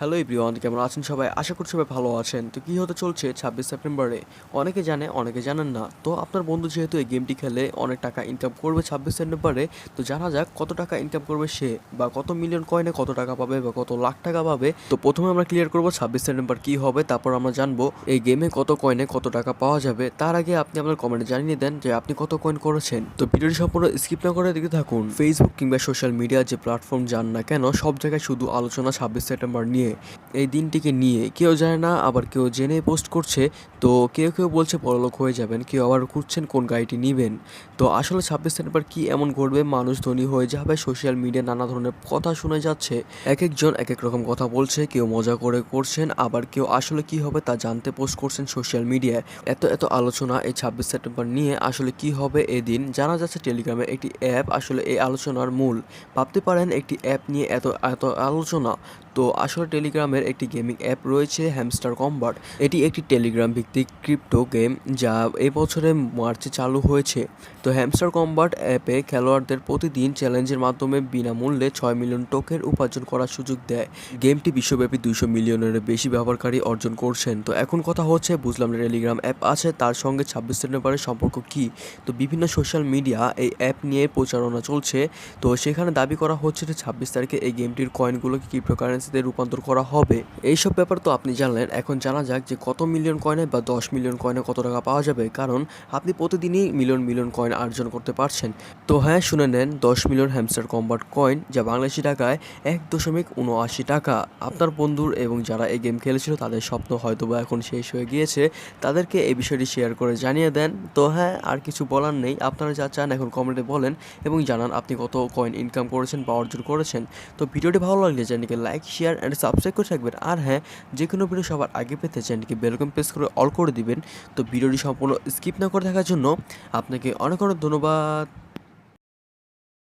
Hello everyone কেমন আছেন সবাই? আশা করছি সবাই ভালো আছেন। তো কী হতে চলছে ছাব্বিশ সেপ্টেম্বরে? অনেকে জানে, অনেকে জানেন না। তো আপনার বন্ধু যেহেতু এই গেমটি খেলে অনেক টাকা ইনকাম করবে ছাব্বিশ সেপ্টেম্বরে, তো জানা যাক কত টাকা ইনকাম করবে সে, বা কত মিলিয়ন কয়েনে কত টাকা পাবে, বা কত লাখ টাকা পাবে। তো প্রথমে আমরা ক্লিয়ার করব ছাব্বিশ সেপ্টেম্বর কী হবে, তারপর আমরা জানব এই গেমে কত কয়েনে কত টাকা পাওয়া যাবে। তার আগে আপনি আপনার কমেন্টে জানিয়ে দেন যে আপনি কত কয়েন করেছেন। তো ভিডিওটি সম্পূর্ণ স্কিপ না করে দেখতে থাকুন। ফেসবুক কিংবা সোশ্যাল মিডিয়া যে প্ল্যাটফর্ম যান না কেন, সব জায়গায় শুধু আলোচনা ছাব্বিশ সেপ্টেম্বর নিয়ে। এই দিনটিকে নিয়ে কেউ জানে না, আবার কেউ জেনে পোস্ট করছে। তো কেউ কেউ বলছে বড়লোক হয়ে যাবেন, কেউ আবার খুঁজছেন কোন গাড়িটি নেবেন। তো আসলে ছাব্বিশ সেপ্টেম্বর কি এমন ঘটবে? মানুষ ধনী হয়ে যাবে, সোশ্যাল মিডিয়া নানা ধরনের কথা শুনে যাচ্ছে। এক একজন এক এক রকম কথা বলছে, কেউ মজা করে করছেন, আবার কেউ আসলে কি হবে তা জানতে পোস্ট করছেন সোশ্যাল মিডিয়ায়। এত এত আলোচনা এই ছাব্বিশ সেপ্টেম্বর নিয়ে আসলে কি হবে এদিন জানা যাচ্ছে টেলিগ্রামে একটি অ্যাপ আসলে এই আলোচনার মূল। ভাবতে পারেন একটি অ্যাপ নিয়ে এত এত আলোচনা। তো আসলে টেলিগ্রামের একটি গেমিং অ্যাপ রয়েছে হ্যামস্টার কম্বাট এটি একটি টেলিগ্রাম ভিত্তিক ক্রিপ্টো গেম যা এই বছরে মার্চে চালু হয়েছে। তো হ্যামস্টার কম্বাট অ্যাপে খেলোয়াড়দের প্রতিদিন চ্যালেঞ্জের মাধ্যমে বিনামূল্যে ছয় মিলিয়ন টোকেন উপার্জন করার সুযোগ দেয়। গেমটি বিশ্বব্যাপী দুইশো মিলিয়নের বেশি ব্যবহারকারী অর্জন করছেন। তো এখন কথা হচ্ছে, বুঝলাম টেলিগ্রাম অ্যাপ আছে, তার সঙ্গে ছাব্বিশ সেপ্টেম্বরের সম্পর্ক কি? তো বিভিন্ন সোশ্যাল মিডিয়া এই অ্যাপ নিয়ে প্রচারণা চলছে। তো সেখানে দাবি করা হচ্ছে যে ছাব্বিশ তারিখে এই গেমটির কয়েনগুলোকে ক্রিপ্টোকারেন্সিতে রূপান্তর করা হবে। এইসব ব্যাপার তো আপনি জানলেন। এখন জানা যাক যে কত মিলিয়ন কয়েনে বা দশ মিলিয়ন কয়েনে কত টাকা পাওয়া যাবে, কারণ আপনি প্রতিদিনই মিলিয়ন মিলিয়ন কয়েন অর্জন করতে পারছেন। তো হ্যাঁ শুনে নেন, দশ মিলিয়ন হ্যামস্টার কম্বাট কয়েন, যা বাংলাদেশি টাকায় এক দশমিক উনআশি টাকা। আপনার বন্ধুর এবং যারা এই গেম খেলেছিল, তাদের স্বপ্ন হয়তো বা এখন শেষ হয়ে গিয়েছে। তাদেরকে এই বিষয়টি শেয়ার করে জানিয়ে দেন। তো হ্যাঁ আর কিছু বলার নেই। আপনারা যা চান, এখন কমেন্টে বলেন এবং জানান আপনি কত কয়েন ইনকাম করেছেন বা অর্জন করেছেন। তো ভিডিওটি ভালো লাগলে চ্যানেলকে লাইক শেয়ার অ্যান্ড সাবস্ক্রাইব করে থাকবেন। আর হ্যাঁ যে কোনো ভিডিও সবার আগে পেতে চ্যানেলকে বেলকম প্রেস করে অল করে দিবেন। তো ভিডিওটি সম্পূর্ণ স্কিপ না করে থাকার জন্য আপনাকে অনেক অনেক ধন্যবাদ।